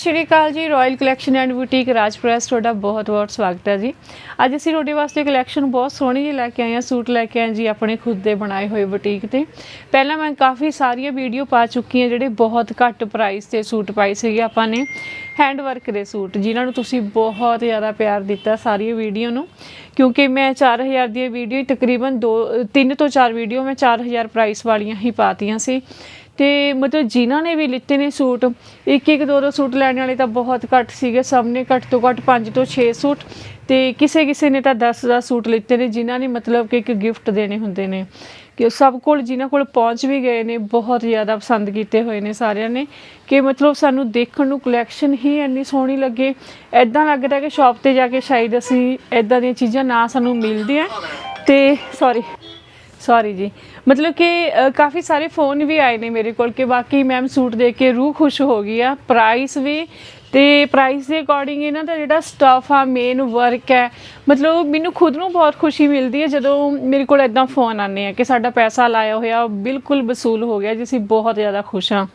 ਸਤਿ Shri Akal ji royal collection and boutique ਰਾਜਪ੍ਰੈਸ ਤੁਹਾਡਾ ਬਹੁਤ-ਬਹੁਤ ਸਵਾਗਤ ਹੈ ਜੀ। ਅੱਜ ਅਸੀਂ ਤੁਹਾਡੇ ਵਾਸਤੇ ਕਲੈਕਸ਼ਨ ਬਹੁਤ ਸੋਹਣੀ ਜਿਹੀ ਲੈ ਕੇ ਆਏ ਹਾਂ, ਸੂਟ ਲੈ ਕੇ ਆਏ ਜੀ ਆਪਣੇ ਖੁਦ ਦੇ ਬਣਾਏ ਹੋਏ ਬੁਟੀਕ ਤੇ। ਪਹਿਲਾਂ ਮੈਂ ਕਾਫੀ ਸਾਰੀਆਂ ਵੀਡੀਓ ਪਾ ਚੁੱਕੀ ਹਾਂ ਜਿਹੜੇ ਬਹੁਤ ਘੱਟ ਪ੍ਰਾਈਸ ਤੇ ਸੂਟ ਪਾਈ ਸੀਗੇ ਆਪਾਂ ਨੇ ਹੈਂਡ ਵਰਕ ਦੇ ਸੂਟ, ਜਿਨ੍ਹਾਂ ਨੂੰ ਤੁਸੀਂ ਬਹੁਤ ਜ਼ਿਆਦਾ ਪਿਆਰ ਦਿੱਤਾ ਸਾਰੀ ਵੀਡੀਓ ਨੂੰ। ਕਿਉਂਕਿ ਮੈਂ 4000 ਦੀ ਵੀਡੀਓ ਤਕਰੀਬਨ 2 3 ਤੋਂ 4 ਵੀਡੀਓ ਮੈਂ 4000 ਪ੍ਰਾਈਸ ਵਾਲੀਆਂ ਹੀ ਪਾਤੀਆਂ ਸੀ। ਤੇ ਮਤਲਬ ਜਿਨ੍ਹਾਂ ਨੇ ਵੀ ਲਿੱਤੇ ਨੇ ਸੂਟ ਇੱਕ ਇੱਕ ਦੋ ਦੋ ਸੂਟ ਲੈਣ ਵਾਲੇ ਤਾਂ ਬਹੁਤ ਘੱਟ ਸੀਗੇ, ਸਭ ਨੇ ਘੱਟ ਤੋਂ ਘੱਟ 5 ਤੋਂ 6 ਸੂਟ ਤੇ ਕਿਸੇ ਕਿਸੇ ਨੇ ਤਾਂ 10 10 ਸੂਟ ਲਿੱਤੇ ਨੇ, ਜਿਨ੍ਹਾਂ ਨੇ ਮਤਲਬ ਕਿ ਇੱਕ ਗਿਫਟ ਦੇਣੇ ਹੁੰਦੇ ਨੇ। ਕਿ ਉਹ ਸਭ ਕੋਲ, ਜਿਨ੍ਹਾਂ ਕੋਲ ਪਹੁੰਚ ਵੀ ਗਏ ਨੇ, ਬਹੁਤ ਜ਼ਿਆਦਾ ਪਸੰਦ ਕੀਤੇ ਹੋਏ ਨੇ ਸਾਰਿਆਂ ਨੇ। ਕਿ ਮਤਲਬ ਸਾਨੂੰ ਦੇਖਣ ਨੂੰ ਕਲੈਕਸ਼ਨ ਹੀ ਇੰਨੀ ਸੋਹਣੀ ਲੱਗੇ। ਐਦਾਂ ਲੱਗਦਾ ਕਿ ਸ਼ਾਪ ਤੇ ਜਾ ਕੇ ਸ਼ਾਇਦ ਅਸੀਂ ਐਦਾਂ ਦੀਆਂ ਚੀਜ਼ਾਂ ਨਾ ਸਾਨੂੰ ਮਿਲਦੀਆਂ। ਤੇ ਸੌਰੀ ਸੌਰੀ ਜੀ। ਮਤਲਬ ਕਿ ਕਾਫੀ ਸਾਰੇ ਫੋਨ ਵੀ ਆਏ ਨੇ ਮੇਰੇ ਕੋਲ ਕਿ ਬਾਕੀ ਮੈਮ ਸੂਟ ਦੇਖ ਕੇ ਰੂਹ ਖੁਸ਼ ਹੋ ਗਈ ਆ। ਪ੍ਰਾਈਸ ਵੀ ਤੇ ਪ੍ਰਾਈਸ ਦੇ ਅਕੋਰਡਿੰਗ ਇਹਨਾਂ ਦਾ ਜਿਹੜਾ ਸਟਾਫ ਆ ਮੇਨ ਵਰਕ ਹੈ, ਮਤਲਬ ਮੈਨੂੰ ਖੁਦ ਨੂੰ ਬਹੁਤ ਖੁਸ਼ੀ ਮਿਲਦੀ ਹੈ ਜਦੋਂ ਮੇਰੇ ਕੋਲ ਇਦਾਂ ਫੋਨ ਆਉਂਦੇ ਆ ਕਿ ਸਾਡਾ ਪੈਸਾ ਲਾਇਆ ਹੋਇਆ ਬਿਲਕੁਲ ਵਸੂਲ ਹੋ ਗਿਆ ਜੀ ਅਸੀਂ ਬਹੁਤ ਜ਼ਿਆਦਾ ਖੁਸ਼ ਹਾਂ।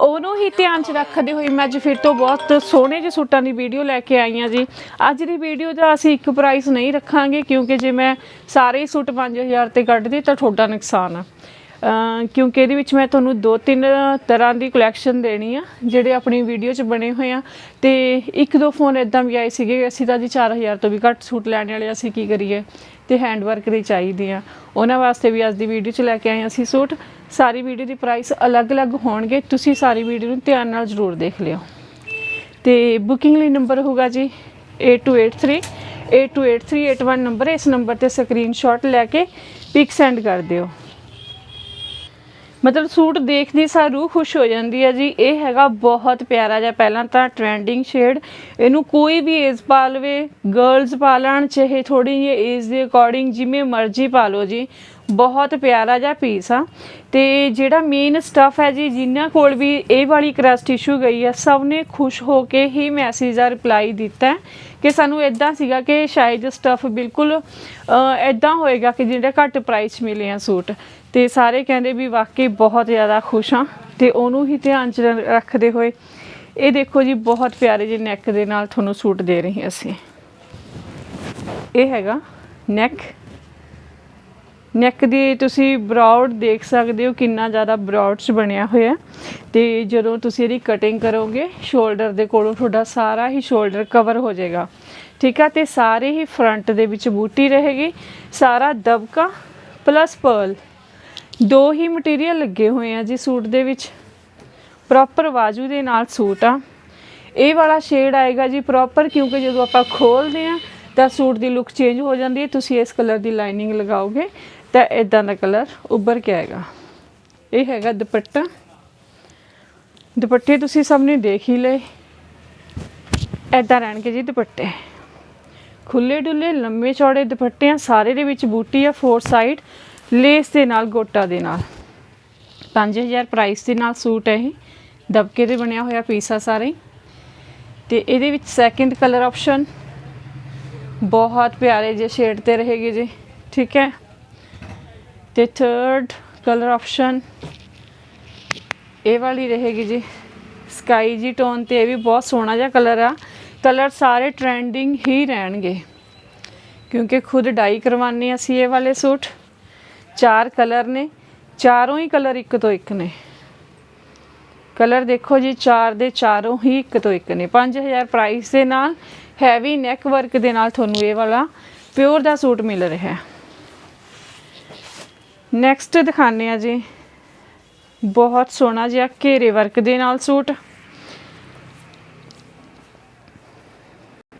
ਉਹਨੂੰ ਹੀ ਧਿਆਨ 'ਚ ਰੱਖਦੇ ਹੋਏ ਮੈਂ ਅੱਜ ਫਿਰ ਤੋਂ ਬਹੁਤ ਸੋਹਣੇ ਜਿਹੇ ਸੂਟਾਂ ਦੀ ਵੀਡੀਓ ਲੈ ਕੇ ਆਈ ਹਾਂ ਜੀ। ਅੱਜ ਦੀ ਵੀਡੀਓ ਦਾ ਅਸੀਂ ਇੱਕ ਪ੍ਰਾਈਸ ਨਹੀਂ ਰੱਖਾਂਗੇ ਕਿਉਂਕਿ ਜੇ ਮੈਂ ਸਾਰੇ ਹੀ ਸੂਟ 5000 ਤੇ ਕੱਢਦੀ ਤਾਂ ਤੁਹਾਡਾ ਨੁਕਸਾਨ ਆ। ਕਿਉਂਕਿ ਇਹਦੇ ਵਿੱਚ ਮੈਂ ਤੁਹਾਨੂੰ ਦੋ ਤਿੰਨ ਤਰ੍ਹਾਂ ਦੀ ਕਲੈਕਸ਼ਨ ਦੇਣੀ ਆ, ਜਿਹੜੇ ਆਪਣੀ ਵੀਡੀਓ 'ਚ ਬਣੇ ਹੋਏ ਆ। ਤੇ ਇੱਕ ਦੋ ਫੋਨ ਇਦਾਂ ਵੀ ਆਏ ਸੀਗੇ, ਅਸੀਂ ਤਾਂ ਜੀ 4000 ਤੋਂ ਵੀ ਘੱਟ ਸੂਟ ਲੈਣ ਵਾਲੇ ਅਸੀਂ ਕੀ ਕਰੀਏ? ਤੇ ਹੈਂਡ ਵਰਕ ਦੇ ਚਾਹੀਦੇ ਆ। ਉਹਨਾਂ ਵਾਸਤੇ ਵੀ ਅੱਜ ਦੀ ਵੀਡੀਓ 'ਚ ਲੈ ਕੇ ਆਏ ਅਸੀਂ ਸੂਟ। ਸਾਰੀ ਵੀਡੀਓ ਦੀ ਪ੍ਰਾਈਸ ਅਲੱਗ-ਅਲੱਗ ਹੋਣਗੇ, ਤੁਸੀਂ ਸਾਰੀ ਵੀਡੀਓ ਨੂੰ ਧਿਆਨ ਨਾਲ ਜ਼ਰੂਰ ਦੇਖ ਲਿਓ। ਤੇ ਬੁਕਿੰਗ ਲਈ ਨੰਬਰ ਹੋਗਾ ਜੀ 8283 828381 ਨੰਬਰ ਇਸ ਨੰਬਰ ਤੇ ਸਕਰੀਨਸ਼ਾਟ ਲੈ ਕੇ ਪਿਕ ਸੈਂਡ ਕਰ ਦਿਓ। ਮਤਲਬ ਸੂਟ ਦੇਖਦੀ ਸਾਰ ਰੂਹ ਖੁਸ਼ ਹੋ ਜਾਂਦੀ ਹੈ ਜੀ, ਇਹ ਹੈਗਾ ਬਹੁਤ ਪਿਆਰਾ ਜਿਹਾ, ਪਹਿਲਾਂ ਤਾਂ ਟ੍ਰੈਂਡਿੰਗ ਸ਼ੇਡ ਇਹਨੂੰ ਕੋਈ ਵੀ ਏਜ ਪਾ ਲਵੇ ਗਰਲਸ ਪਾ ਲੈਣ, ਚਾਹੇ ਥੋੜੀ ਜਿਹੀ ਏਜ ਦੇ ਅਕੋਰਡਿੰਗ ਜਿਵੇਂ ਮਰਜ਼ੀ ਪਾ ਲਓ ਜੀ। ਬਹੁਤ ਪਿਆਰਾ ਜਿਹਾ ਪੀਸ ਆ। ਤੇ ਜਿਹੜਾ ਮੇਨ ਸਟਫ ਹੈ ਜੀ, ਜਿਨ੍ਹਾਂ ਕੋਲ ਵੀ ਇਹ ਵਾਲੀ ਕ੍ਰਸ ਇਸ਼ੂ ਗਈ ਹੈ ਸਭ ਨੇ ਖੁਸ਼ ਹੋ ਕੇ ਹੀ ਮੈਸੇਜ ਦਾ ਰਿਪਲਾਈ ਦਿੱਤਾ ਕਿ ਸਾਨੂੰ ਇਦਾਂ ਸੀਗਾ ਕਿ ਸ਼ਾਇਦ ਸਟਫ ਬਿਲਕੁਲ ਇਦਾਂ ਹੋਏਗਾ ਕਿ ਜਿਹੜਾ ਘੱਟ ਪ੍ਰਾਈਸ ਮਿਲੇ ਆ ਸੂਟ। ਤੇ ਸਾਰੇ ਕਹਿੰਦੇ ਵੀ ਵਾਕਈ ਬਹੁਤ ਜ਼ਿਆਦਾ ਖੁਸ਼ ਹਾਂ ਤੇ ਉਹਨੂੰ ਹੀ ਧਿਆਨ ਚ ਰ- ਰੱਖਦੇ ਹੋਏ ਇਹ ਦੇਖੋ ਜੀ, ਬਹੁਤ ਪਿਆਰੇ ਜਿਹੇ ਨੈਕ ਦੇ ਨਾਲ ਤੁਹਾਨੂੰ ਸੂਟ ਦੇ ਰਹੇ ਅਸੀਂ। ਇਹ ਹੈਗਾ ਨੈਕ ਨੈਕ ਦੀ ਤੁਸੀਂ ਬਰਾਊਡ ਦੇਖ ਸਕਦੇ ਹੋ ਕਿੰਨਾ ਜ਼ਿਆਦਾ ਬਰਾਊਡਸ ਬਣਿਆ ਹੋਇਆ ਤੇ ਜਦੋਂ ਤੁਸੀਂ ਇਹਦੀ ਕਟਿੰਗ ਕਰੋਗੇ ਸ਼ੋਲਡਰ ਦੇ ਕੋਲੋਂ ਤੁਹਾਡਾ ਸਾਰਾ ਹੀ ਸ਼ੋਲਡਰ ਕਵਰ ਹੋ ਜਾਏਗਾ। ਠੀਕ ਆ? ਤੇ ਸਾਰੇ ਹੀ ਫਰੰਟ ਦੇ ਵਿੱਚ ਬੂਟੀ ਰਹੇਗੀ। ਸਾਰਾ ਦਬਕਾ ਪਲੱਸ ਪਰਲ ਦੋ ਹੀ ਮਟੀਰੀਅਲ ਲੱਗੇ ਹੋਏ ਆ ਜੀ ਸੂਟ ਦੇ ਵਿੱਚ। ਪ੍ਰੋਪਰ ਬਾਜੂ ਦੇ ਨਾਲ ਸੂਟ ਆ। ਇਹ ਵਾਲਾ ਸ਼ੇਡ ਆਏਗਾ ਜੀ ਪ੍ਰੋਪਰ ਕਿਉਂਕਿ ਜਦੋਂ ਆਪਾਂ ਖੋਲਦੇ ਆ ਤਾਂ ਸੂਟ ਦੀ ਲੁੱਕ ਚੇਂਜ ਹੋ ਜਾਂਦੀ ਹੈ। ਤੁਸੀਂ ਇਸ ਕਲਰ ਦੀ ਲਾਈਨਿੰਗ ਲਗਾਓਗੇ। ਤਾਂ ਇਦਾਂ ਦਾ ਕਲਰ ਉੱਭਰ ਕੇ ਆਏਗਾ। ਇਹ ਹੈਗਾ ਦੁਪੱਟਾ। ਦੁਪੱਟੇ ਤੁਸੀਂ ਸਭ ਨੇ ਦੇਖ ਹੀ ਲਏ। ਇਦਾਂ ਰਹਿਣਗੇ ਜੀ ਦੁਪੱਟੇ। ਖੁੱਲੇ ਡੁੱਲੇ ਲੰਮੇ ਚੌੜੇ ਦੁਪੱਟੇ ਆ ਸਾਰੇ ਦੇ ਵਿੱਚ ਬੂਟੀ ਆ ਫੋਰ ਸਾਈਡ ਲੇਸ ਦੇ ਨਾਲ, ਗੋਟਾ ਦੇ ਨਾਲ। 5000 ਪ੍ਰਾਈਸ ਦੇ ਨਾਲ ਸੂਟ ਹੈ ਇਹ। ਦਬਕੇ ਦੇ ਬਣਿਆ ਹੋਇਆ ਪੀਸ ਆ ਸਾਰੇ। ਹੀ। ਤੇ ਇਹਦੇ ਵਿੱਚ ਸੈਕਿੰਡ ਕਲਰ ਆਪਸ਼ਨ ਬਹੁਤ ਪਿਆਰੇ ਜਿਹੇ ਸ਼ੇਡ ਤੇ ਰਹੇਗੇ ਜੀ। ਠੀਕ ਹੈ? ਤੇ ਥਰਡ ਕਲਰ ਆਪਸ਼ਨ ਇਹ ਵਾਲੀ ਰਹੇਗੀ ਜੀ। ਸਕਾਈ ਜੀ ਟੋਨ ਤੇ ਇਹ ਵੀ ਬਹੁਤ ਸੋਹਣਾ ਜਿਹਾ ਕਲਰ ਆ। ਕਲਰ ਸਾਰੇ ਟ੍ਰੈਂਡਿੰਗ ਹੀ ਰਹਿਣਗੇ। ਕਿਉਂਕਿ ਖੁਦ ਡਾਈ ਕਰਵਾਉਂਦੇ ਅਸੀਂ ਇਹ ਵਾਲੇ ਸੂਟ। ਚਾਰ ਕਲਰ ਨੇ, ਚਾਰੋਂ ਹੀ ਕਲਰ ਇੱਕ ਤੋਂ ਇੱਕ ਨੇ। ਕਲਰ ਦੇਖੋ ਜੀ, ਚਾਰ ਦੇ ਚਾਰੋਂ ਹੀ ਇੱਕ ਤੋਂ ਇੱਕ ਨੇ। 5000 ਪ੍ਰਾਈਸ ਦੇ ਨਾਲ ਹੈਵੀ ਨੈਕ ਵਰਕ ਦੇ ਨਾਲ ਤੁਹਾਨੂੰ ਇਹ ਵਾਲਾ ਪਿਓਰ ਦਾ ਸੂਟ ਮਿਲ ਰਿਹਾ। ਹੈ ਨੈਕਸਟ ਦਿਖਾਉਂਦੇ ਆ ਜੀ। ਬਹੁਤ ਸੋਹਣਾ ਜਿਹਾ ਘੇਰੇ ਵਰਕ ਦੇ ਨਾਲ ਸੂਟ।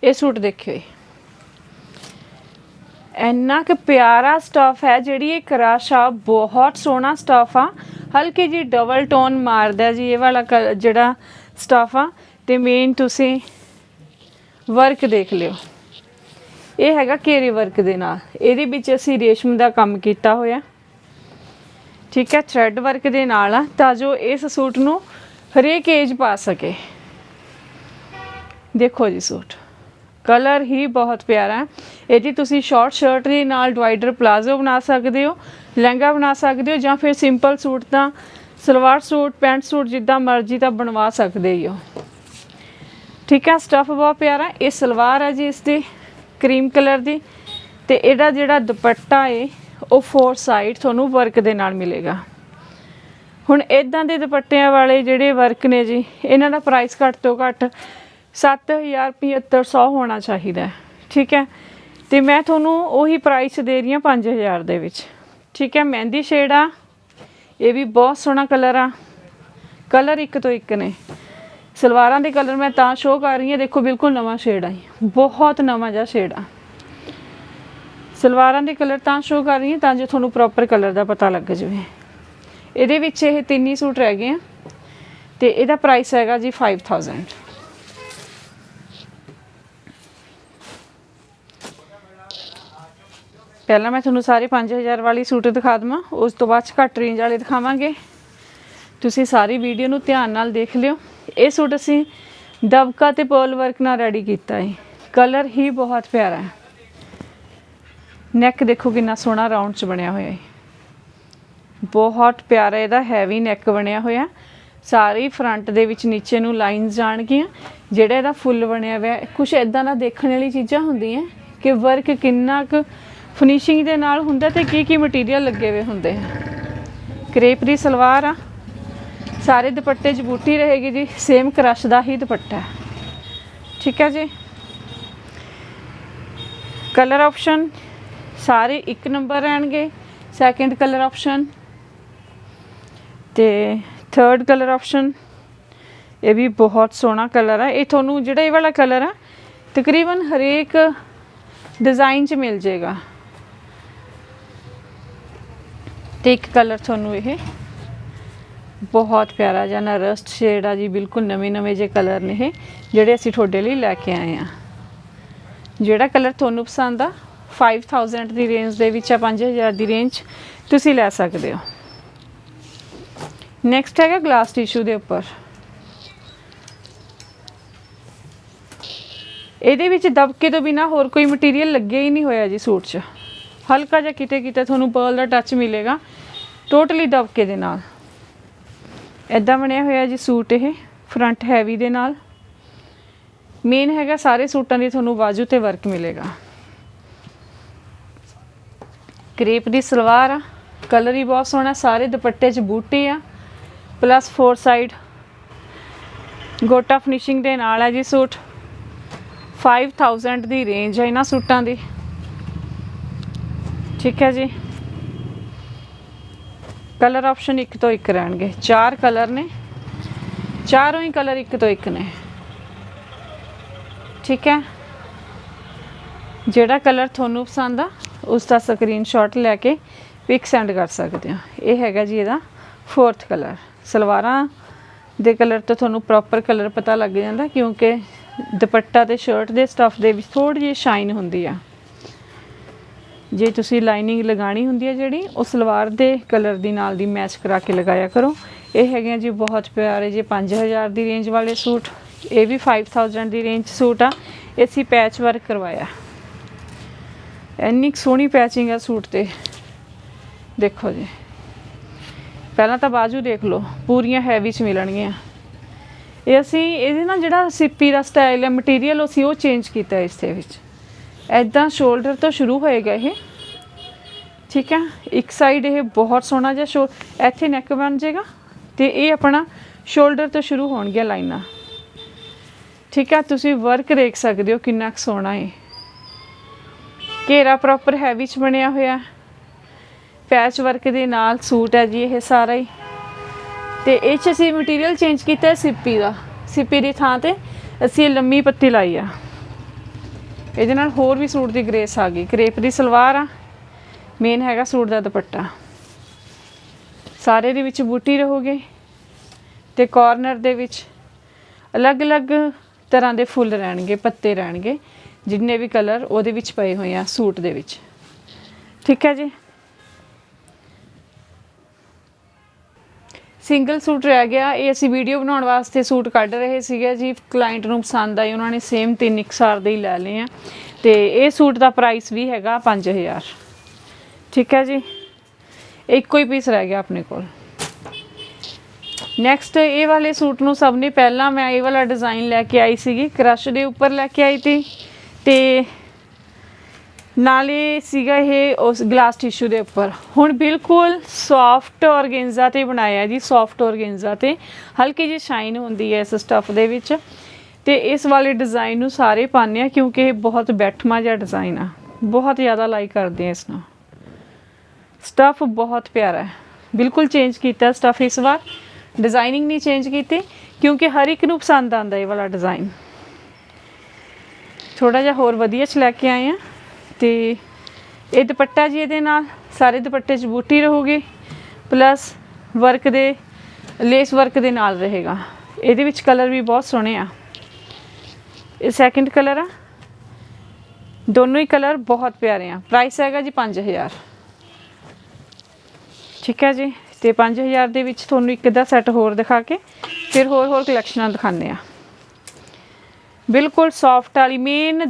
ਇਹ ਸੂਟ ਦੇਖਿਓ ਜੀ। ਇੰਨਾ ਕਿ ਪਿਆਰਾ ਸਟਫ ਹੈ ਜਿਹੜੀ ਇਹ ਕਰਾਸ਼ ਆ ਬਹੁਤ ਸੋਹਣਾ ਸਟਫ ਆ। ਹਲਕੀ ਜੀ ਡਬਲ ਟੋਨ ਮਾਰਦਾ ਜੀ ਇਹ ਵਾਲਾ ਕ- ਜਿਹੜਾ ਸਟਫ ਆ। ਤੇ ਮੇਨ ਤੁਸੀਂ ਵਰਕ ਦੇਖ ਲਿਓ। ਇਹ ਹੈਗਾ ਘੇਰੇ ਵਰਕ ਦੇ ਨਾਲ। ਇਹਦੇ ਵਿੱਚ ਅਸੀਂ ਰੇਸ਼ਮ ਦਾ ਕੰਮ ਕੀਤਾ ਹੋਇਆ। ਠੀਕ ਹੈ ਥ੍ਰੈਡ ਵਰਕ ਦੇ ਨਾਲ ਆ, ਤਾਂ ਜੋ ਇਸ ਸੂਟ ਨੂੰ ਹਰੇਕ ਏਜ ਪਾ ਸਕੇ। ਦੇਖੋ ਜੀ ਸੂਟ। ਕਲਰ ਹੀ ਬਹੁਤ ਪਿਆਰਾ ਹੈ। ਇਹਦੀ ਤੁਸੀਂ ਸ਼ਾਰਟ ਸ਼ਰਟ ਦੇ ਨਾਲ ਡਿਵਾਈਡਰ ਪਲਾਜ਼ੋ ਬਣਾ ਸਕਦੇ ਹੋ, ਲਹਿੰਗਾ ਬਣਾ ਸਕਦੇ ਹੋ, ਜਾਂ ਫਿਰ ਸਿੰਪਲ ਸੂਟ ਤਾਂ ਸਲਵਾਰ ਸੂਟ ਪੈਂਟ ਸੂਟ ਜਿੱਦਾਂ ਮਰਜ਼ੀ ਤਾਂ ਬਣਵਾ ਸਕਦੇ ਹੀ ਹੋ। ਠੀਕ ਹੈ ਸਟਫ ਬਹੁਤ ਪਿਆਰਾ ਇਹ ਸਲਵਾਰ ਹੈ ਜੀ ਇਸ ਦੀ ਕਰੀਮ ਕਲਰ ਦੀ। ਤੇ ਇਹਦਾ ਜਿਹੜਾ ਦੁਪੱਟਾ ਏ ਉਹ ਫੋਰ ਸਾਈਡ ਤੁਹਾਨੂੰ ਵਰਕ ਦੇ ਨਾਲ ਮਿਲੇਗਾ। ਹੁਣ ਇਦਾਂ ਦੇ ਦੁਪੱਟਿਆਂ ਵਾਲੇ ਜਿਹੜੇ ਵਰਕ ਨੇ ਜੀ, ਇਹਨਾਂ ਦਾ ਪ੍ਰਾਈਸ ਘੱਟ ਤੋਂ ਘੱਟ 7750 ਹੋਣਾ ਚਾਹੀਦਾ ਠੀਕ ਹੈ? ਤੇ ਮੈਂ ਤੁਹਾਨੂੰ ਉਹੀ ਪ੍ਰਾਈਸ ਦੇ ਰਹੀ ਹਾਂ 5000 ਦੇ ਵਿੱਚ। ਠੀਕ ਹੈ? ਮਹਿੰਦੀ ਸ਼ੇਡ ਆ, ਇਹ ਵੀ ਬਹੁਤ ਸੋਹਣਾ ਕਲਰ ਆ। ਕਲਰ ਇੱਕ ਤੋਂ ਇੱਕ ਨੇ। ਸਲਵਾਰਾਂ ਦੇ ਕਲਰ ਮੈਂ ਤਾਂ ਸ਼ੋਅ ਕਰ ਰਹੀ ਹਾਂ, ਦੇਖੋ ਬਿਲਕੁਲ ਨਵਾਂ ਸ਼ੇਡ ਆ ਬਹੁਤ ਨਵਾਂ ਜਿਹਾ ਸ਼ੇਡ ਆ। ਸਲਵਾਰਾਂ ਦੇ ਕਲਰ ਤਾਂ ਸ਼ੋਅ ਕਰ ਰਹੀ ਹਾਂ, ਤਾਂ ਜੋ ਤੁਹਾਨੂੰ ਪ੍ਰੋਪਰ ਕਲਰ ਦਾ ਪਤਾ ਲੱਗ ਜਾਵੇ। ਇਹਦੇ ਵਿੱਚ ਇਹ ਤਿੰਨ ਹੀ ਸੂਟ ਰਹਿ ਗਏ ਆ। ਤੇ ਇਹਦਾ ਪ੍ਰਾਈਸ ਹੈਗਾ ਜੀ 5000 ਪਹਿਲਾਂ ਮੈਂ ਤੁਹਾਨੂੰ ਸਾਰੇ 5000 ਵਾਲੀ ਸੂਟ ਦਿਖਾ ਦਵਾਂ, ਉਸ ਤੋਂ ਬਾਅਦ 'ਚ ਘੱਟ ਰੇਂਜ ਵਾਲੇ ਦਿਖਾਵਾਂਗੇ। ਤੁਸੀਂ ਸਾਰੀ ਵੀਡੀਓ ਨੂੰ ਧਿਆਨ ਨਾਲ ਦੇਖ ਲਿਓ। ਇਹ ਸੂਟ ਅਸੀਂ ਦਬਕਾ ਤੇ ਪਰਲ ਵਰਕ ਨਾਲ ਰੈਡੀ ਕੀਤਾ ਹੈ। ਕਲਰ ਹੀ ਬਹੁਤ ਪਿਆਰਾ ਹੈ। ਨੈਕ ਦੇਖੋ ਕਿੰਨਾ ਸੋਹਣਾ ਰਾਉਂਡ ਚ ਬਣਿਆ ਹੋਇਆ ਹੈ। ਬਹੁਤ ਪਿਆਰਾ ਇਹਦਾ ਹੈਵੀ ਨੈਕ ਬਣਿਆ ਹੋਇਆ। ਸਾਰੀ ਫਰੰਟ ਦੇ ਵਿੱਚ ਨੀਚੇ ਨੂੰ ਲਾਈਨਸ ਜਾਣਗੀਆਂ। ਜਿਹੜਾ ਇਹਦਾ ਫੁੱਲ ਬਣਿਆ ਹੋਇਆ ਕੁਝ ਇਦਾਂ ਦਾ ਦੇਖਣ ਵਾਲੀ ਚੀਜ਼ਾਂ ਹੁੰਦੀਆਂ ਕਿ ਵਰਕ ਕਿੰਨਾ ਕੁ ਫਿਨਿਸ਼ਿੰਗ ਦੇ ਨਾਲ ਹੁੰਦਾ ਤੇ ਕੀ ਕੀ ਮਟੀਰੀਅਲ ਲੱਗੇ ਹੋਏ ਹੁੰਦੇ ਆ। ਕਰੇਪ ਦੀ ਸਲਵਾਰ ਆ। ਸਾਰੇ ਦੁਪੱਟੇ 'ਚ ਬੂਟੀ ਰਹੇਗੀ ਜੀ ਸੇਮ ਕਰਸ਼ ਦਾ ਹੀ ਦੁਪੱਟਾ। ਠੀਕ ਹੈ ਜੀ। ਕਲਰ ਆਪਸ਼ਨ ਸਾਰੇ ਇੱਕ ਨੰਬਰ ਰਹਿਣਗੇ। ਸੈਕੰਡ ਕਲਰ ਆਪਸ਼ਨ ਤੇ ਥਰਡ ਕਲਰ ਆਪਸ਼ਨ ਇਹ ਵੀ ਬਹੁਤ ਸੋਹਣਾ ਕਲਰ ਆ। ਇਹ ਤੁਹਾਨੂੰ ਜਿਹੜਾ ਇਹ ਵਾਲਾ ਕਲਰ ਆ, ਤਕਰੀਬਨ ਹਰੇਕ ਡਿਜ਼ਾਈਨ 'ਚ ਮਿਲ ਜਾਏਗਾ। ਤੇ ਇੱਕ ਕਲਰ ਤੁਹਾਨੂੰ ਇਹ ਬਹੁਤ ਪਿਆਰਾ ਜਿਹਾ ਨਾ ਰਸਟ ਸ਼ੇਡ ਆ ਜੀ, ਬਿਲਕੁਲ ਨਵੇਂ ਨਵੇਂ ਜੇ ਕਲਰ ਨੇ ਇਹ, ਜਿਹੜੇ ਅਸੀਂ ਤੁਹਾਡੇ ਲਈ ਲੈ ਕੇ ਆਏ ਆ। ਜਿਹੜਾ ਕਲਰ ਤੁਹਾਨੂੰ ਪਸੰਦ ਆ 5000 ਦੀ ਰੇਂਜ ਦੇ ਵਿੱਚ ਆ 5000 ਦੀ ਰੇਂਜ ਤੁਸੀਂ ਲੈ ਸਕਦੇ ਹੋ। ਨੈਕਸਟ ਹੈਗਾ ਗਲਾਸ ਟਿਸ਼ੂ ਦੇ ਉੱਪਰ। ਇਹਦੇ ਵਿੱਚ ਦਬਕੇ ਤੋਂ ਬਿਨਾ ਹੋਰ ਕੋਈ ਮਟੀਰੀਅਲ ਲੱਗਿਆ ਹੀ ਨਹੀਂ ਹੋਇਆ ਜੀ ਸੂਟ 'ਚ। ਹਲਕਾ ਜਿਹਾ ਕਿਤੇ ਕਿਤੇ ਤੁਹਾਨੂੰ ਪਰਲ ਦਾ ਟੱਚ ਮਿਲੇਗਾ ਟੋਟਲੀ ਦਬਕੇ ਦੇ ਨਾਲ। ਇਦਾਂ ਬਣਿਆ ਹੋਇਆ ਜੀ ਸੂਟ ਇਹ ਫਰੰਟ ਹੈਵੀ ਦੇ ਨਾਲ। ਮੇਨ ਹੈਗਾ ਸਾਰੇ ਸੂਟਾਂ ਦੀ ਤੁਹਾਨੂੰ ਬਾਜੂ ਤੇ ਵਰਕ ਮਿਲੇਗਾ। ਕ੍ਰੇਪ ਦੀ ਸਲਵਾਰ ਆ ਕਲਰ ਹੀ ਬਹੁਤ ਸੋਹਣਾ, ਸਾਰੇ ਦੁਪੱਟੇ 'ਚ ਬੂਟੇ ਆ ਪਲੱਸ ਫੋਰ ਸਾਈਡ ਗੋਟਾ ਫਿਨਿਸ਼ਿੰਗ ਦੇ ਨਾਲ ਹੈ ਜੀ ਸੂਟ। 5000 ਦੀ ਰੇਂਜ ਹੈ ਇਹਨਾਂ ਸੂਟਾਂ ਦੀ। ਠੀਕ ਹੈ ਜੀ। ਕਲਰ ਆਪਸ਼ਨ ਇੱਕ ਤੋਂ ਇੱਕ ਰਹਿਣਗੇ। ਚਾਰ ਕਲਰ ਨੇ। ਚਾਰੋਂ ਹੀ ਕਲਰ ਇੱਕ ਤੋਂ ਇੱਕ ਨੇ। ਠੀਕ ਹੈ। ਜਿਹੜਾ ਕਲਰ ਤੁਹਾਨੂੰ ਪਸੰਦ ਆ ਉਸ ਦਾ ਸਕਰੀਨਸ਼ਾਟ ਲੈ ਕੇ ਪਿਕ ਸੈਂਡ ਕਰ ਸਕਦੇ ਆ ਇਹ ਹੈਗਾ ਜੀ ਇਹਦਾ ਫੋਰਥ ਕਲਰ ਸਲਵਾਰਾਂ ਦੇ ਕਲਰ ਤੋਂ ਤੁਹਾਨੂੰ ਪ੍ਰੋਪਰ ਕਲਰ ਪਤਾ ਲੱਗ ਜਾਂਦਾ ਕਿਉਂਕਿ ਦੁਪੱਟਾ ਤੇ ਸ਼ਰਟ ਦੇ ਸਟਫ ਦੇ ਵਿੱਚ ਥੋੜੀ ਜਿਹੀ ਸ਼ਾਈਨ ਹੁੰਦੀ ਆ। ਜੇ ਤੁਸੀਂ ਲਾਈਨਿੰਗ ਲਗਾਣੀ ਹੁੰਦੀ ਹੈ ਜਿਹੜੀ, ਉਹ ਸਲਵਾਰ ਦੇ ਕਲਰ ਦੀ ਨਾਲ ਦੀ ਮੈਚ ਕਰਾ ਕੇ ਲਗਾਇਆ ਕਰੋ। ਇਹ ਹੈਗੇ ਜੀ ਬਹੁਤ ਪਿਆਰੇ ਜੀ 5000 ਦੀ ਰੇਂਜ ਵਾਲੇ ਸੂਟ। ਇਹ ਵੀ 5000 ਦੀ ਰੇਂਜ ਸੂਟ ਆ। ਇਹ ਅਸੀਂ ਪੈਚ ਵਰਕ ਕਰਵਾਇਆ। ਇੰਨੀ ਕੁ ਸੋਹਣੀ ਪੈਚਿੰਗ ਹੈ ਸੂਟ ਤੇ। ਦੇਖੋ ਜੀ। ਪਹਿਲਾਂ ਤਾਂ ਬਾਜੂ ਦੇਖ ਲਓ, ਪੂਰੀਆਂ ਹੈਵੀ ਚ ਮਿਲਣਗੀਆਂ। ਇਹ ਅਸੀਂ, ਇਹਦੇ ਨਾਲ ਜਿਹੜਾ ਸਿੱਪੀ ਦਾ ਸਟਾਈਲ ਹੈ ਮਟੀਰੀਅਲ ਅਸੀਂ ਉਹ ਚੇਂਜ ਕੀਤਾ ਇਸ ਦੇ ਵਿੱਚ। ਐਦਾਂ ਸ਼ੋਲਡਰ ਤੋਂ ਸ਼ੁਰੂ ਹੋਏਗਾ ਇਹ। ਠੀਕ ਹੈ ਇੱਕ ਸਾਈਡ ਇਹ ਬਹੁਤ ਸੋਹਣਾ ਜਿਹਾ ਸ਼ੋ ਇੱਥੇ ਨੈਕ ਬਣ ਜਾਏਗਾ ਤੇ ਇਹ ਆਪਣਾ ਸ਼ੋਲਡਰ ਤੋਂ ਸ਼ੁਰੂ ਹੋਣਗੀਆਂ ਲਾਈਨਾਂ। ਠੀਕ ਹੈ ਤੁਸੀਂ ਵਰਕ ਦੇਖ ਸਕਦੇ ਹੋ ਕਿੰਨਾ ਕੁ ਸੋਹਣਾ ਹੈ ਘੇਰਾ ਪ੍ਰੋਪਰ ਹੈਵੀ ਚ ਬਣਿਆ ਹੋਇਆ। ਪੈਚ ਵਰਕ ਦੇ ਨਾਲ ਸੂਟ ਹੈ ਜੀ ਇਹ ਸਾਰਾ ਹੀ। ਤੇ ਇਹ ਚ ਅਸੀਂ ਮਟੀਰੀਅਲ ਚੇਂਜ ਕੀਤਾ ਸਿੱਪੀ ਦਾ। ਸਿੱਪੀ ਦੀ ਥਾਂ ਤੇ ਅਸੀਂ ਇਹ ਲੰਮੀ ਪੱਤੀ ਲਾਈ ਆ। ਇਹਦੇ ਨਾਲ ਹੋਰ ਵੀ ਸੂਟ ਦੀ ਗ੍ਰੇਸ ਆ ਗਈ। ਕਰੇਪ ਦੀ ਸਲਵਾਰ ਆ। ਮੇਨ ਹੈਗਾ ਸੂਟ ਦਾ ਦੁਪੱਟਾ। ਸਾਰੇ ਦੇ ਵਿੱਚ ਬੂਟੀ ਰਹੋਗੇ। ਤੇ ਕਾਰਨਰ ਦੇ ਵਿੱਚ ਅਲੱਗ-ਅਲੱਗ ਤਰ੍ਹਾਂ ਦੇ ਫੁੱਲ ਰਹਿਣਗੇ, ਪੱਤੇ ਰਹਿਣਗੇ। ਜਿੰਨੇ ਵੀ ਕਲਰ ਉਹਦੇ ਵਿੱਚ ਪਏ ਹੋਏ ਆ ਸੂਟ ਦੇ ਵਿੱਚ। ਠੀਕ ਹੈ ਜੀ? ਸਿੰਗਲ ਸੂਟ ਰਹਿ ਗਿਆ। ਇਹ ਅਸੀਂ ਵੀਡੀਓ ਬਣਾਉਣ ਵਾਸਤੇ ਸੂਟ ਕੱਢ ਰਹੇ ਸੀਗੇ ਜੀ। ਕਲਾਇੰਟ ਨੂੰ ਪਸੰਦ ਆਈ, ਉਹਨਾਂ ਨੇ ਸੇਮ ਤਿੰਨ ਇਕਸਾਰ ਦੇ ਹੀ ਲੈ ਲਏ ਆ। ਤੇ ਇਹ ਸੂਟ ਦਾ ਪ੍ਰਾਈਸ ਵੀ ਹੈਗਾ 5000 ਠੀਕ ਹੈ ਜੀ? ਇੱਕੋ ਹੀ ਪੀਸ ਰਹਿ ਗਿਆ ਆਪਣੇ ਕੋਲ। ਨੈਕਸਟ ਇਹ ਵਾਲੇ ਸੂਟ ਨੂੰ ਸਭ ਨੇ ਪਹਿਲਾਂ ਮੈਂ ਇਹ ਵਾਲਾ ਡਿਜ਼ਾਈਨ ਲੈ ਕੇ ਆਈ ਸੀਗੀ। ਕ੍ਰਸ਼ ਦੇ ਉੱਪਰ ਲੈ ਕੇ ਆਈ ਤੀ। ਤੇ ਨਾਲੇ ਸੀਗਾ ਇਹ ਉਸ ਗਲਾਸ ਟਿਸ਼ੂ ਦੇ ਉੱਪਰ। ਹੁਣ ਬਿਲਕੁਲ ਸੌਫਟ ਔਰਗੇਂਜ਼ਾ ਤੇ ਬਣਾਇਆ ਜੀ ਸੌਫਟ ਔਰਗੇਂਜ਼ਾ ਤੇ। ਹਲਕੀ ਜਿਹੀ ਸ਼ਾਈਨ ਹੁੰਦੀ ਹੈ ਇਸ ਸਟਫ ਦੇ ਵਿੱਚ। ਤੇ ਇਸ ਵਾਲੇ ਡਿਜ਼ਾਈਨ ਨੂੰ ਸਾਰੇ ਪਾਉਂਦੇ ਆ ਕਿਉਂਕਿ ਇਹ ਬਹੁਤ ਬੈਠਮਾ ਜਿਹਾ ਡਿਜ਼ਾਈਨ ਆ। ਬਹੁਤ ਜ਼ਿਆਦਾ ਲਾਈਕ ਕਰਦੇ ਆ ਇਸ ਨੂੰ। ਸਟਫ ਬਹੁਤ ਪਿਆਰਾ ਹੈ। ਬਿਲਕੁਲ ਚੇਂਜ ਕੀਤਾ ਸਟਫ ਇਸ ਵਾਰ। ਡਿਜ਼ਾਈਨਿੰਗ ਨਹੀਂ ਚੇਂਜ ਕੀਤੀ ਕਿਉਂਕਿ ਹਰ ਇੱਕ ਨੂੰ ਪਸੰਦ ਆਂਦਾ ਇਹ ਵਾਲਾ ਡਿਜ਼ਾਈਨ ਥੋੜਾ ਜਿਹਾ ਹੋਰ ਵਧੀਆ ਚ ਲੈ ਕੇ ਆਏ ਆ ਤੇ ਇਹ ਦੁਪੱਟਾ ਜੀ ਇਹਦੇ ਨਾਲ ਸਾਰੇ ਦੁਪੱਟੇ 'ਚ ਬੂਟੀ ਰਹੂਗੀ ਪਲੱਸ ਵਰਕ ਦੇ ਲੇਸ ਵਰਕ ਦੇ ਨਾਲ ਰਹੇਗਾ। ਇਹਦੇ ਵਿੱਚ ਕਲਰ ਵੀ ਬਹੁਤ ਸੋਹਣੇ ਆ। ਇਹ ਸੈਕਿੰਡ ਕਲਰ ਆ। ਦੋਨੋਂ ਹੀ ਕਲਰ ਬਹੁਤ ਪਿਆਰੇ ਆ। ਪ੍ਰਾਈਸ ਹੈਗਾ ਜੀ 5000 ਠੀਕ ਹੈ ਜੀ? ਤੇ 5000 ਦੇ ਵਿੱਚ ਤੁਹਾਨੂੰ ਇੱਕ ਦਾ ਸੈੱਟ ਹੋਰ ਦਿਖਾ ਕੇ, ਫਿਰ ਹੋਰ ਹੋਰ ਕਲੈਕਸ਼ਨਾਂ ਦਿਖਾਉਂਦੇ ਆ। ਬਿਲਕੁਲ ਸੌਫਟ ਵਾਲੀ ਮੇਨ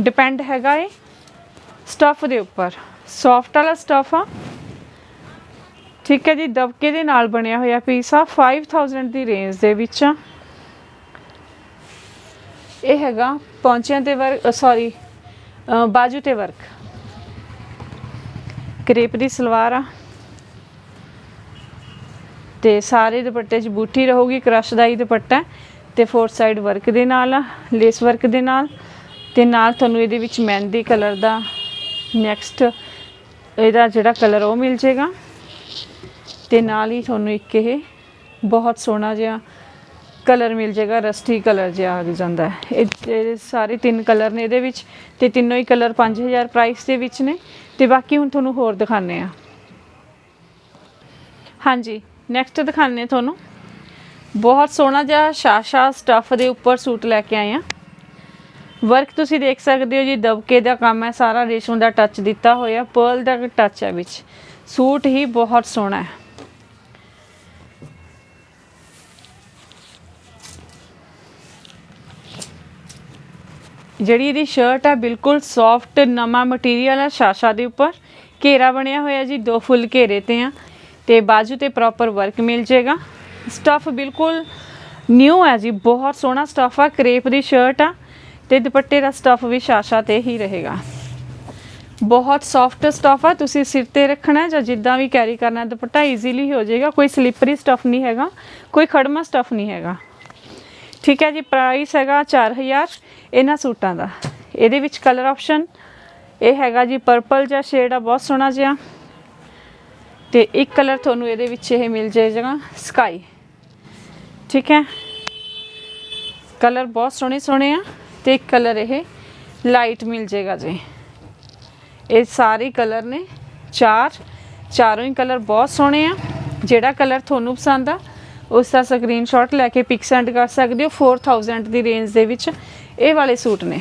ਡਿਪੈਂਡ ਹੈਗਾ ਏ ਸਟਫ ਦੇ ਉੱਪਰ। ਸੌਫਟ ਵਾਲਾ ਸਟਫ ਆ। ਠੀਕ ਹੈ ਜੀ, ਦਬਕੇ ਦੇ ਨਾਲ ਬਣਿਆ ਹੋਇਆ ਪੀਸ ਆ 5000 ਦੀ ਰੇਂਜ ਦੇ ਵਿੱਚ ਆ। ਇਹ ਹੈਗਾ ਪੌਂਚਿਆਂ ਤੇ ਵਰਕ ਸੌਰੀ ਬਾਜੂ ਤੇ ਵਰਕ ਕਰੇਪ ਦੀ ਸਲਵਾਰ ਆ। ਤੇ ਸਾਰੇ ਦੁਪੱਟੇ 'ਚ ਬੂਟੀ ਰਹੂਗੀ ਕ੍ਰਸ਼ ਦਾ ਹੀ ਦੁਪੱਟਾ। ਤੇ ਫੋਰ ਸਾਈਡ ਵਰਕ ਦੇ ਨਾਲ ਲੇਸ ਵਰਕ ਦੇ ਨਾਲ। ਤੇ ਨਾਲ ਤੁਹਾਨੂੰ ਇਹਦੇ ਵਿੱਚ ਮਹਿੰਦੀ ਕਲਰ ਦਾ ਨੈਕਸਟ ਇਹਦਾ ਜਿਹੜਾ ਕਲਰ ਉਹ ਮਿਲ ਜੇਗਾ ਤੇ ਨਾਲ ਹੀ ਤੁਹਾਨੂੰ ਇੱਕ ਇਹ ਬਹੁਤ ਸੋਹਣਾ ਜਿਹਾ ਕਲਰ ਮਿਲ ਜੇਗਾ ਰਸਟੀ ਕਲਰ ਜਿਹਾ ਆ ਜਾਂਦਾ ਹੈ। ਇਹ ਇਹ ਸਾਰੇ ਤਿੰਨ ਕਲਰ ਨੇ ਇਹਦੇ ਵਿੱਚ ਤੇ ਤਿੰਨੋਂ ਹੀ ਕਲਰ 5000 ਪ੍ਰਾਈਸ ਦੇ ਵਿੱਚ ਨੇ। ਤੇ ਬਾਕੀ ਹੁਣ ਤੁਹਾਨੂੰ ਹੋਰ ਦਿਖਾਣੇ ਆ ਹਾਂਜੀ ਨੈਕਸਟ ਦਿਖਾਣੇ ਤੁਹਾਨੂੰ। ਬਹੁਤ ਸੋਹਣਾ ਜਿਹਾ ਸ਼ਾਸ਼ਾ ਸਟਫ ਦੇ ਉੱਪਰ ਸੂਟ ਲੈ ਕੇ ਆਏ ਆ। ਵਰਕ ਤੁਸੀਂ ਦੇਖ ਸਕਦੇ ਹੋ ਜੀ, ਦਬਕੇ ਦਾ ਕੰਮ ਹੈ, ਸਾਰਾ ਰੇਸ਼ਮ ਦਾ ਟੱਚ ਦਿੱਤਾ ਹੋਇਆ ਪਰਲ ਦਾ ਟੱਚ ਹੈ ਵਿੱਚ। ਸੂਟ ਹੀ ਬਹੁਤ ਸੋਹਣਾ ਹੈ। ਜਿਹੜੀ ਇਹਦੀ ਸ਼ਰਟ ਹੈ, ਬਿਲਕੁਲ ਸੌਫਟ ਨਵਾਂ ਮਟੀਰੀਅਲ ਹੈ, ਸ਼ਾਸ਼ਾ ਦੇ ਉੱਪਰ। ਘੇਰਾ ਬਣਿਆ ਹੋਇਆ ਜੀ, ਦੋ ਫੁੱਲ ਘੇਰੇ ਤੇ ਆ। ਤੇ ਬਾਜੂ ਤੇ ਪ੍ਰੋਪਰ ਵਰਕ ਮਿਲ ਜੇਗਾ ਸਟਫ ਬਿਲਕੁਲ ਨਿਊ ਹੈ ਜੀ, ਬਹੁਤ ਸੋਹਣਾ ਸਟਫ ਆ, ਕਰੇਪ ਦੀ ਸ਼ਰਟ ਆ ਤੇ ਦੁਪੱਟੇ ਦਾ ਸਟਫ ਵੀ ਸ਼ਾਸ਼ਾ ਤੇ ਹੀ ਰਹੇਗਾ। ਬਹੁਤ ਸੌਫਟ ਸਟਫ ਆ, ਤੁਸੀਂ ਸਿਰ ਤੇ ਰੱਖਣਾ ਜਾਂ ਜਿੱਦਾਂ ਵੀ ਕੈਰੀ ਕਰਨਾ, ਦੁਪੱਟਾ ਈਜ਼ੀਲੀ ਹੋ ਜਾਏਗਾ, ਕੋਈ ਸਲਿਪਰੀ ਸਟਫ ਨਹੀਂ ਹੈਗਾ, ਕੋਈ ਖੜਮਾ ਸਟਫ ਨਹੀਂ ਹੈਗਾ। ਠੀਕ ਹੈ ਜੀ ਪ੍ਰਾਈਸ ਹੈਗਾ 4000 ਇਹਨਾਂ ਸੂਟਾਂ ਦਾ। ਇਹਦੇ ਵਿੱਚ ਕਲਰ ਆਪਸ਼ਨ ਇਹ ਹੈਗਾ ਜੀ ਪਰਪਲ ਜਿਹਾ ਸ਼ੇਡ ਆ, ਬਹੁਤ ਸੋਹਣਾ ਜਿਹਾ। ਤੇ ਇੱਕ ਕਲਰ ਤੁਹਾਨੂੰ ਇਹਦੇ ਵਿੱਚ ਇਹ ਮਿਲ ਜਾਏਗਾ ਸਕਾਈ ਠੀਕ ਹੈ? ਕਲਰ ਬਹੁਤ ਸੋਹਣੇ ਸੋਹਣੇ ਆ ਤੇ ਇੱਕ ਕਲਰ ਇਹ ਲਾਈਟ ਮਿਲ ਜਾਏਗਾ ਜੀ। ਇਹ ਸਾਰੇ ਕਲਰ ਨੇ, ਚਾਰ, ਚਾਰੋਂ ਹੀ ਕਲਰ ਬਹੁਤ ਸੋਹਣੇ ਆ। ਜਿਹੜਾ ਕਲਰ ਤੁਹਾਨੂੰ ਪਸੰਦ ਆ, ਉਸ ਦਾ ਸਕਰੀਨਸ਼ਾਟ ਲੈ ਕੇ ਪਿਕ ਸੈਂਡ ਕਰ ਸਕਦੇ ਹੋ। 4000 ਦੀ ਰੇਂਜ ਦੇ ਵਿੱਚ ਇਹ ਵਾਲੇ ਸੂਟ ਨੇ।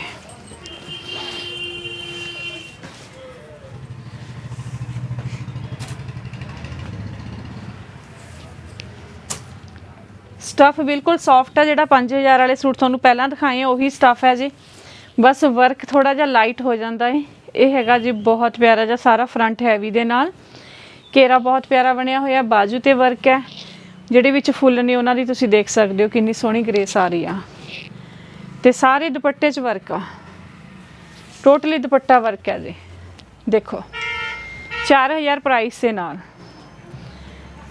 ਸਟਫ ਬਿਲਕੁਲ ਸੌਫਟ ਆ, ਜਿਹੜਾ 5000 ਵਾਲੇ ਸੂਟ ਤੁਹਾਨੂੰ ਪਹਿਲਾਂ ਦਿਖਾਏ ਆ, ਉਹੀ ਸਟਫ ਹੈ ਜੀ। ਬਸ ਵਰਕ ਥੋੜਾ ਜਿਹਾ ਲਾਈਟ ਹੋ ਜਾਂਦਾ ਹੈ ਇਹ ਹੈਗਾ ਜੀ ਬਹੁਤ ਪਿਆਰਾ ਜਿਹਾ ਸਾਰਾ ਫਰੰਟ ਹੈਵੀ ਦੇ ਨਾਲ। ਘੇਰਾ ਬਹੁਤ ਪਿਆਰਾ ਬਣਿਆ ਹੋਇਆ, ਬਾਜੂ ਤੇ ਵਰਕ ਹੈ। ਜਿਹੜੇ ਵਿੱਚ ਫੁੱਲ ਨੇ, ਉਹਨਾਂ ਦੀ ਤੁਸੀਂ ਦੇਖ ਸਕਦੇ ਹੋ ਕਿੰਨੀ ਸੋਹਣੀ ਗ੍ਰੇਸ ਆ ਰਹੀ ਆ। ਤੇ ਸਾਰੇ ਦੁਪੱਟੇ 'ਚ ਵਰਕ ਆ। ਟੋਟਲੀ ਦੁਪੱਟਾ ਵਰਕ ਹੈ ਜੀ। ਦੇਖੋ 4000 ਪ੍ਰਾਈਸ ਦੇ ਨਾਲ।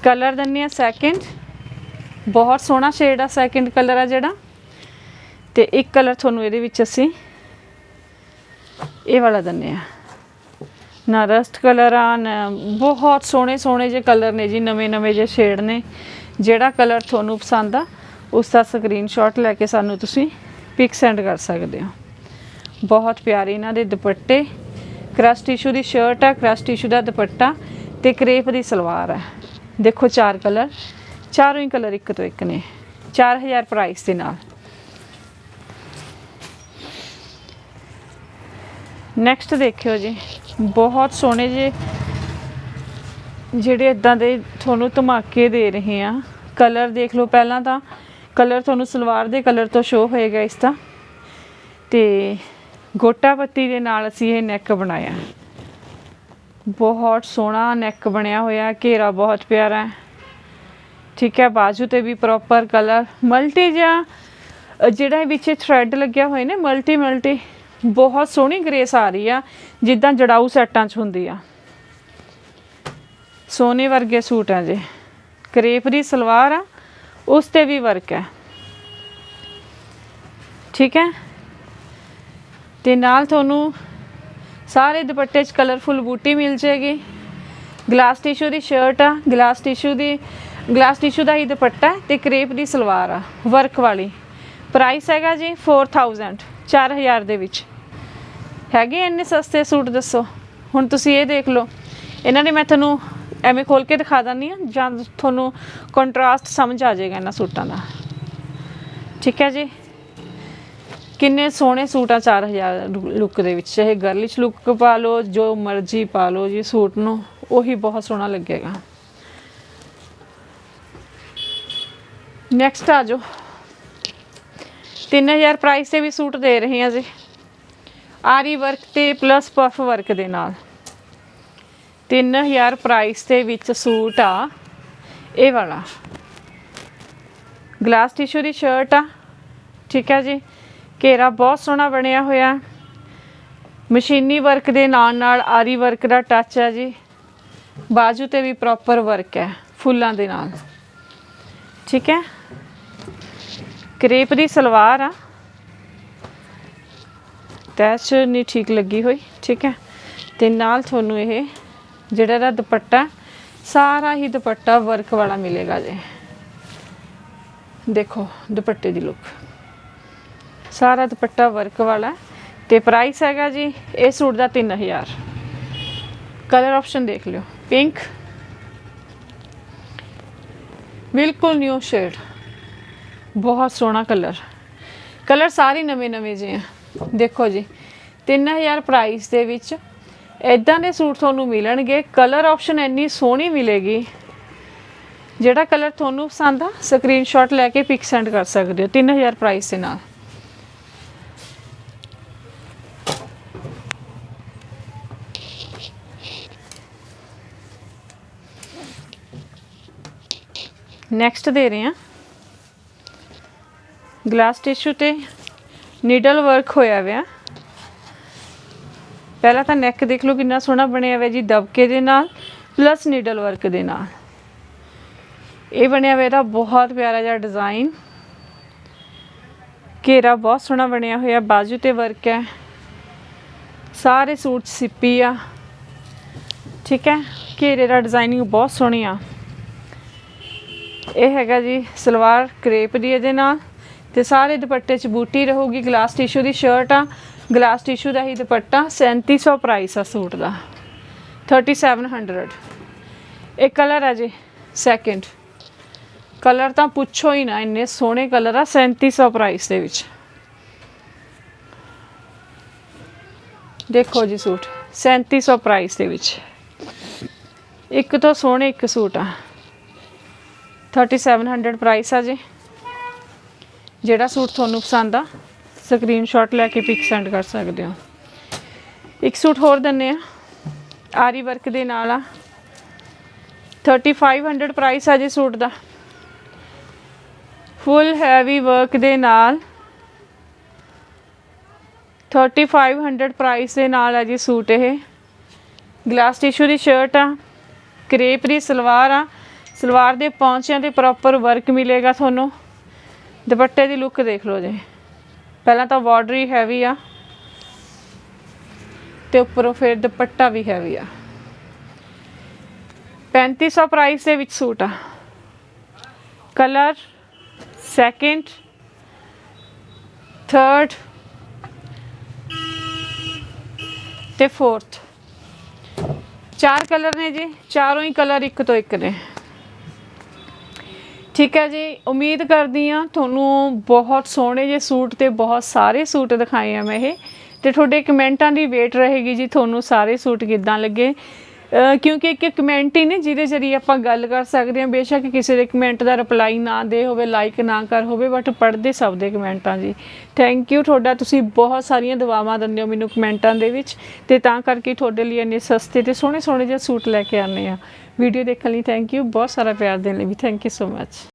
ਕਲਰ ਦੰਨੇ ਆ ਸੈਕਿੰਡ ਬਹੁਤ ਸੋਹਣਾ ਸ਼ੇਡ ਆ ਸੈਕਿੰਡ ਕਲਰ ਆ ਜਿਹੜਾ। ਤੇ ਇੱਕ ਕਲਰ ਤੁਹਾਨੂੰ ਇਹਦੇ ਵਿੱਚ ਅਸੀਂ ਇਹ ਵਾਲਾ ਦੰਨੇ ਆ। ਨਾ ਰਸਟ ਕਲਰ ਆ, ਨਾ ਬਹੁਤ ਸੋਹਣੇ ਸੋਹਣੇ ਜਿਹੇ ਕਲਰ ਨੇ ਜੀ, ਨਵੇਂ ਨਵੇਂ ਜਿਹੇ ਸ਼ੇਡ ਨੇ। ਜਿਹੜਾ ਕਲਰ ਤੁਹਾਨੂੰ ਪਸੰਦ ਆ, ਉਸ ਦਾ ਸਕਰੀਨਸ਼ਾਟ ਲੈ ਕੇ ਸਾਨੂੰ ਤੁਸੀਂ ਪਿਕ ਸੈਂਡ ਕਰ ਸਕਦੇ ਹੋ। ਬਹੁਤ ਪਿਆਰੇ ਇਹਨਾਂ ਦੇ ਦੁਪੱਟੇ। ਕ੍ਰਸ਼ ਟਿਸ਼ੂ ਦੀ ਸ਼ਰਟ ਆ ਕ੍ਰਸ਼ ਟਿਸ਼ੂ ਦਾ ਦੁਪੱਟਾ ਤੇ ਕਰੇਪ ਦੀ ਸਲਵਾਰ ਆ। ਦੇਖੋ ਚਾਰ ਕਲਰ ਚਾਰੋਂ ਹੀ ਕਲਰ ਇੱਕ ਤੋਂ ਇੱਕ ਨੇ। 4000 ਪ੍ਰਾਈਸ ਦੇ ਨਾਲ। ਨੈਕਸਟ ਦੇਖਿਓ ਜੀ। ਬਹੁਤ ਸੋਹਣੇ ਜੇ ਜਿਹੜੇ ਇਦਾਂ ਦੇ ਤੁਹਾਨੂੰ ਧਮਾਕੇ ਦੇ ਰਹੇ ਆ। ਕਲਰ ਦੇਖ ਲਓ ਪਹਿਲਾਂ ਤਾਂ। ਕਲਰ ਤੁਹਾਨੂੰ ਸਲਵਾਰ ਦੇ ਕਲਰ ਤੋਂ ਸ਼ੋ ਹੋਏਗਾ ਇਸ ਦਾ ਤੇ ਗੋਟਾ ਪੱਤੀ ਦੇ ਨਾਲ ਅਸੀਂ ਇਹ ਨੈਕ ਬਣਾਇਆ। ਬਹੁਤ ਸੋਹਣਾ ਨੈਕ ਬਣਿਆ ਹੋਇਆ। ਘੇਰਾ ਬਹੁਤ ਪਿਆਰਾ। ਹੈ ਠੀਕ ਹੈ, ਬਾਜੂ ਤੇ ਵੀ ਪ੍ਰੋਪਰ ਕਲਰ ਮਲਟੀ ਜਾਂ ਜਿਹੜਾ ਇਹ ਵਿੱਚ ਥ੍ਰੈਡ ਲੱਗਿਆ ਹੋਇਆ ਨੇ ਮਲਟੀ ਮਲਟੀ ਬਹੁਤ ਸੋਹਣੀ ਗ੍ਰੇਸ ਆ ਰਹੀ ਆ, ਜਿੱਦਾਂ ਜੜਾਊ ਸੈੱਟਾਂ 'ਚ ਹੁੰਦੀ ਆ। ਸੋਨੇ ਵਰਗੇ ਸੂਟ ਆ ਜੇ। ਕਰੇਪ ਦੀ ਸਲਵਾਰ ਆ, ਉਸ ਤੇ ਵੀ ਵਰਕ ਹੈ। ਠੀਕ ਹੈ? ਤੇ ਨਾਲ ਤੁਹਾਨੂੰ ਸਾਰੇ ਦੁਪੱਟੇ 'ਚ ਕਲਰਫੁਲ ਬੂਟੀ ਮਿਲ ਜੇਗੀ ਗਲਾਸ ਟਿਸ਼ੂ ਦੀ ਸ਼ਰਟ ਆ ਗਲਾਸ ਟਿਸ਼ੂ ਦੀ ਗਲਾਸ ਟਿਸ਼ੂ ਦਾ ਹੀ ਦੁਪੱਟਾ ਹੈ ਤੇ ਕਰੇਪ ਦੀ ਸਲਵਾਰ ਆ, ਵਰਕ ਵਾਲੀ। ਪ੍ਰਾਈਸ ਹੈਗਾ ਜੀ 4000 4000 ਦੇ ਵਿੱਚ। ਹੈਗੇ ਇੰਨੇ ਸਸਤੇ ਸੂਟ, ਦੱਸੋ? ਹੁਣ ਤੁਸੀਂ ਇਹ ਦੇਖ ਲਓ। ਇਹਨਾਂ ਨੇ ਮੈਂ ਤੁਹਾਨੂੰ ਐਵੇਂ ਖੋਲ ਕੇ ਦਿਖਾ ਦਿੰਦੀ ਆ ਜਾਂ ਤੁਹਾਨੂੰ ਕੰਟਰਾਸਟ ਸਮਝ ਆ ਜਾਏਗਾ ਇਹਨਾਂ ਸੂਟਾਂ ਦਾ। ਠੀਕ ਹੈ ਜੀ? ਕਿੰਨੇ ਸੋਹਣੇ ਸੂਟ ਆ 4000 ਲੁੱਕ ਦੇ ਵਿੱਚ। ਚਾਹੇ ਗਰਲਿਸ਼ ਲੁੱਕ ਪਾ ਲਓ, ਜੋ ਮਰਜ਼ੀ ਪਾ ਲਓ ਜੀ ਸੂਟ ਨੂੰ, ਉਹੀ ਬਹੁਤ ਸੋਹਣਾ ਲੱਗੇਗਾ। ਨੈਕਸਟ ਆ ਜਾਓ। 3000 ਪ੍ਰਾਈਸ ਤੇ ਵੀ ਸੂਟ ਦੇ ਰਹੇ ਹਾਂ ਜੀ। ਆਰੀ ਵਰਕ ਤੇ ਪਲੱਸ ਪਫ ਵਰਕ ਦੇ ਨਾਲ। 3000 ਪ੍ਰਾਈਸ ਦੇ ਵਿੱਚ ਸੂਟ ਆ। ਇਹ ਵਾਲਾ। ਗਲਾਸ ਟਿਸ਼ੂ ਦੀ ਸ਼ਰਟ ਆ। ਠੀਕ ਹੈ ਜੀ। ਘੇਰਾ ਬਹੁਤ ਸੋਹਣਾ ਬਣਿਆ ਹੋਇਆ। ਮਸ਼ੀਨੀ ਵਰਕ ਦੇ ਨਾਲ ਨਾਲ ਆਰੀ ਵਰਕ ਦਾ ਟੱਚ ਹੈ ਜੀ। ਬਾਜੂ ਤੇ ਵੀ ਪ੍ਰੋਪਰ ਵਰਕ ਹੈ ਫੁੱਲਾਂ ਦੇ ਨਾਲ। ਠੀਕ ਹੈ। ਕਰੇਪ ਦੀ ਸਲਵਾਰ ਆ। ਟੈਚ ਨਹੀਂ ਠੀਕ ਲੱਗੀ ਹੋਈ, ਠੀਕ ਹੈ। ਤੇ ਨਾਲ ਤੁਹਾਨੂੰ ਇਹ ਜਿਹੜਾ ਦਾ ਦੁਪੱਟਾ, ਸਾਰਾ ਹੀ ਦੁਪੱਟਾ ਵਰਕ ਵਾਲਾ ਮਿਲੇਗਾ ਜੀ। ਦੇਖੋ, ਦੁਪੱਟੇ ਦੀ ਲੁੱਕ ਸਾਰਾ ਦੁਪੱਟਾ ਵਰਕ ਵਾਲਾ। ਹੈ ਤੇ ਪ੍ਰਾਈਸ ਹੈਗਾ ਜੀ, ਇਹ ਸੂਟ ਦਾ 3000 ਕਲਰ ਆਪਸ਼ਨ ਦੇਖ ਲਿਓ ਪਿੰਕ ਬਿਲਕੁਲ ਨਿਊ ਸ਼ੇਡ ਬਹੁਤ ਸੋਹਣਾ ਕਲਰ। ਕਲਰ ਸਾਰੇ ਨਵੇਂ ਨਵੇਂ ਜਿਹੇ ਆ। ਦੇਖੋ ਜੀ 3000 ਪ੍ਰਾਈਸ ਦੇ ਵਿੱਚ ਇਦਾਂ ਦੇ ਸੂਟ ਤੁਹਾਨੂੰ ਮਿਲਣਗੇ। ਕਲਰ ਆਪਸ਼ਨ ਇੰਨੀ ਸੋਹਣੀ ਮਿਲੇਗੀ, ਜਿਹੜਾ ਕਲਰ ਤੁਹਾਨੂੰ ਪਸੰਦ ਆ ਸਕਰੀਨਸ਼ਾਟ ਲੈ ਕੇ ਪਿਕ ਸੈਂਡ ਕਰ ਸਕਦੇ ਹੋ 3000 ਪ੍ਰਾਈਸ ਦੇ ਨਾਲ। ਨੈਕਸਟ ਦੇ ਰਹੇ ਹਾਂ। ਗਲਾਸ ਟਿਸ਼ੂ ਤੇ ਨੀਡਲ ਵਰਕ ਹੋਇਆ ਹੋਇਆ ਪਹਿਲਾਂ ਤਾਂ ਨੈਕ ਦੇਖ ਲਓ ਕਿੰਨਾ ਸੋਹਣਾ ਬਣਿਆ ਹੋਇਆ ਜੀ, ਦਬਕੇ ਦੇ ਨਾਲ ਪਲੱਸ ਨੀਡਲ ਵਰਕ ਦੇ ਨਾਲ। ਇਹ ਬਣਿਆ ਹੋਇਆ ਇਹਦਾ ਬਹੁਤ ਪਿਆਰਾ ਜਿਹਾ ਡਿਜ਼ਾਈਨ ਘੇਰਾ ਬਹੁਤ ਸੋਹਣਾ ਬਣਿਆ ਹੋਇਆ, ਬਾਜੂ ਤੇ ਵਰਕ ਹੈ। ਸਾਰੇ ਸੂਟ ਸਿੱਪੀ ਆ। ਠੀਕ ਹੈ, ਘੇਰੇ ਦਾ ਡਿਜ਼ਾਈਨਿੰਗ ਬਹੁਤ ਸੋਹਣੀ ਆ। ਇਹ ਹੈਗਾ ਜੀ ਸਲਵਾਰ ਕਰੇਪ ਦੀ ਇਹਦੇ ਨਾਲ। ਤੇ ਸਾਰੇ ਦੁਪੱਟੇ 'ਚ ਬੂਟੀ ਰਹੂਗੀ ਗਲਾਸ ਟਿਸ਼ੂ ਦੀ ਸ਼ਰਟ ਆ ਗਲਾਸ ਟਿਸ਼ੂ ਦਾ ਹੀ ਦੁਪੱਟਾ 3700 ਪ੍ਰਾਈਸ ਆ ਸੂਟ ਦਾ। 3700 ਇਹ ਕਲਰ ਆ ਜੀ ਸੈਕਿੰਡ ਕਲਰ ਤਾਂ ਪੁੱਛੋ ਹੀ ਨਾ, ਇੰਨੇ ਸੋਹਣੇ ਕਲਰ ਆ 3700 ਪ੍ਰਾਈਸ ਦੇ ਵਿੱਚ। ਦੇਖੋ ਜੀ ਸੂਟ 3700 ਪ੍ਰਾਈਸ ਦੇ ਵਿੱਚ। ਇੱਕ ਤੋਂ ਸੋਹਣੇ ਇੱਕ ਸੂਟ ਆ। 3700 ਪ੍ਰਾਈਸ ਆ ਜੀ। ਜਿਹੜਾ ਸੂਟ ਤੁਹਾਨੂੰ ਪਸੰਦ ਆ ਸਕਰੀਨਸ਼ਾਟ ਲੈ ਕੇ ਪਿਕ ਸੈਂਡ ਕਰ ਸਕਦੇ ਹੋ। ਇੱਕ ਸੂਟ ਹੋਰ ਦਿੰਨੇ ਆ, ਆਰੀ ਵਰਕ ਦੇ ਨਾਲ ਆ। 3500 ਪ੍ਰਾਈਸ ਆ ਜੀ ਸੂਟ ਦਾ। ਫੁੱਲ ਹੈਵੀ ਵਰਕ ਦੇ ਨਾਲ 3500 ਪ੍ਰਾਈਸ ਦੇ ਨਾਲ ਆ ਜੀ ਸੂਟ ਇਹ। ਗਲਾਸ ਟਿਸ਼ੂ ਦੀ ਸ਼ਰਟ ਆ ਕਰੇਪ ਦੀ ਸਲਵਾਰ ਆ। ਸਲਵਾਰ ਦੇ ਪੌਂਚਿਆਂ ਤੇ ਪ੍ਰੋਪਰ ਵਰਕ ਮਿਲੇਗਾ ਤੁਹਾਨੂੰ। ਦੁਪੱਟੇ ਦੀ ਲੁੱਕ ਦੇਖ ਲਓ ਜੀ। ਪਹਿਲਾਂ ਤਾਂ ਬਾਰਡਰ ਹੀ ਹੈਵੀ ਆ। ਤੇ ਉੱਪਰੋਂ ਫਿਰ ਦੁਪੱਟਾ ਵੀ ਹੈਵੀ ਆ। 3500 ਪ੍ਰਾਈਸ ਦੇ ਵਿੱਚ ਸੂਟ ਆ। ਕਲਰ ਸੈਕਿੰਡ ਥਰਡ ਤੇ ਫੋਰਥ ਚਾਰ ਕਲਰ ਨੇ ਜੀ। ਚਾਰੋਂ ਹੀ ਕਲਰ ਇੱਕ ਤੋਂ ਇੱਕ ਨੇ। ਠੀਕ ਹੈ ਜੀ, ਉਮੀਦ ਕਰਦੀ ਆ ਤੁਹਾਨੂੰ ਬਹੁਤ ਸੋਹਣੇ ਜਿਹੇ ਸੂਟ ਤੇ ਬਹੁਤ ਸਾਰੇ ਸੂਟ ਦਿਖਾਏ ਆ ਮੈਂ ਇਹ ਤੇ ਤੁਹਾਡੇ ਕਮੈਂਟਾਂ ਦੀ ਵੇਟ ਰਹੇਗੀ ਜੀ, ਤੁਹਾਨੂੰ ਸਾਰੇ ਸੂਟ ਕਿੱਦਾਂ ਲੱਗੇ। ਕਿਉਂਕਿ ਇੱਕ ਕਮੈਂਟ ਹੀ ਨੇ ਜਿਹਦੇ ਜ਼ਰੀਏ ਆਪਾਂ ਗੱਲ ਕਰ ਸਕਦੇ ਹਾਂ। ਬੇਸ਼ੱਕ ਕਿਸੇ ਦੇ ਕਮੈਂਟ ਦਾ ਰਿਪਲਾਈ ਨਾ ਦੇ ਹੋਵੇ ਲਾਈਕ ਨਾ ਕਰ ਹੋਵੇ ਬਟ ਪੜ੍ਹਦੇ ਸਭ ਦੇ ਕਮੈਂਟਾਂ ਜੀ। ਥੈਂਕ ਯੂ ਤੁਹਾਡਾ, ਤੁਸੀਂ ਬਹੁਤ ਸਾਰੀਆਂ ਦੁਆਵਾਂ ਦਿੰਦੇ ਹੋ ਮੈਨੂੰ ਕਮੈਂਟਾਂ ਦੇ ਵਿੱਚ। ਤੇ ਤਾਂ ਕਰਕੇ ਤੁਹਾਡੇ ਲਈ ਇੰਨੇ ਸਸਤੇ ਤੇ ਸੋਹਣੇ ਸੋਹਣੇ ਜਿਹੇ ਸੂਟ ਲੈ ਕੇ ਆਨੇ ਆ ਵੀਡੀਓ ਦੇਖਣ ਲਈ ਥੈਂਕ ਯੂ ਬਹੁਤ ਸਾਰਾ ਪਿਆਰ ਦੇਣ ਲਈ ਵੀ ਥੈਂਕ ਯੂ ਸੋ ਮੱਚ